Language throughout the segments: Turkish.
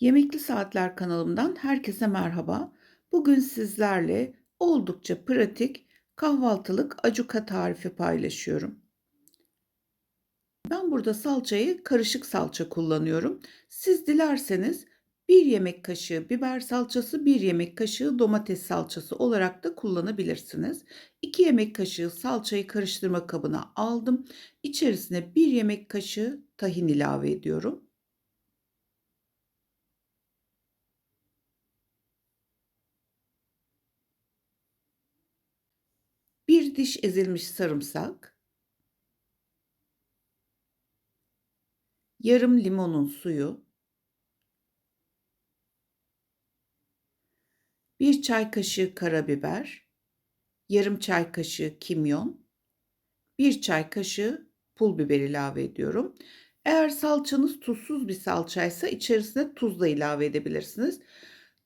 Yemekli Saatler kanalımdan herkese merhaba. Bugün sizlerle oldukça pratik kahvaltılık acuka tarifi paylaşıyorum. Ben burada salçayı karışık salça kullanıyorum. Siz dilerseniz 1 yemek kaşığı biber salçası, 1 yemek kaşığı domates salçası olarak da kullanabilirsiniz. 2 yemek kaşığı salçayı karıştırma kabına aldım. İçerisine 1 yemek kaşığı tahin ilave ediyorum. 1 diş ezilmiş sarımsak. Yarım limonun suyu. 1 çay kaşığı karabiber. Yarım çay kaşığı kimyon. 1 çay kaşığı pul biber ilave ediyorum. Eğer salçanız tuzsuz bir salçaysa içerisine tuz da ilave edebilirsiniz.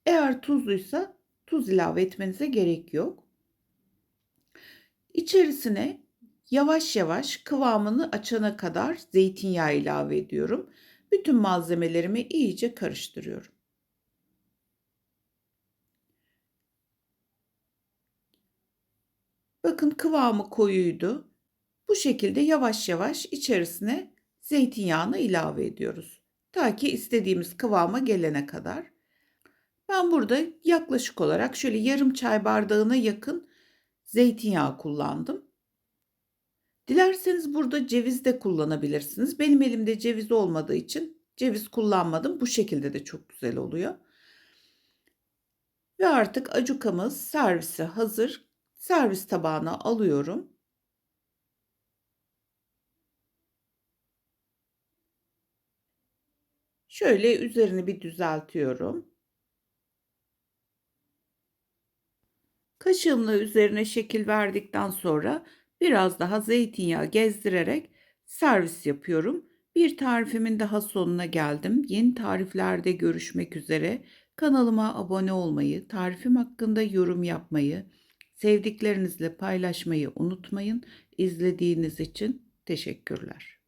Eğer tuzluysa tuz ilave etmenize gerek yok. İçerisine yavaş yavaş kıvamını açana kadar zeytinyağı ilave ediyorum. Bütün malzemelerimi iyice karıştırıyorum. Bakın kıvamı koyuydu. Bu şekilde yavaş yavaş içerisine zeytinyağını ilave ediyoruz. Ta ki istediğimiz kıvama gelene kadar. Ben burada yaklaşık olarak şöyle yarım çay bardağına yakın zeytinyağı kullandım. Dilerseniz burada ceviz de kullanabilirsiniz. Benim elimde ceviz olmadığı için ceviz kullanmadım. Bu şekilde de çok güzel oluyor. Ve artık acukamız servise hazır. Servis tabağına alıyorum. Şöyle üzerini bir düzeltiyorum. Kaşığımla üzerine şekil verdikten sonra biraz daha zeytinyağı gezdirerek servis yapıyorum. Bir tarifimin daha sonuna geldim. Yeni tariflerde görüşmek üzere. Kanalıma abone olmayı, tarifim hakkında yorum yapmayı, sevdiklerinizle paylaşmayı unutmayın. İzlediğiniz için teşekkürler.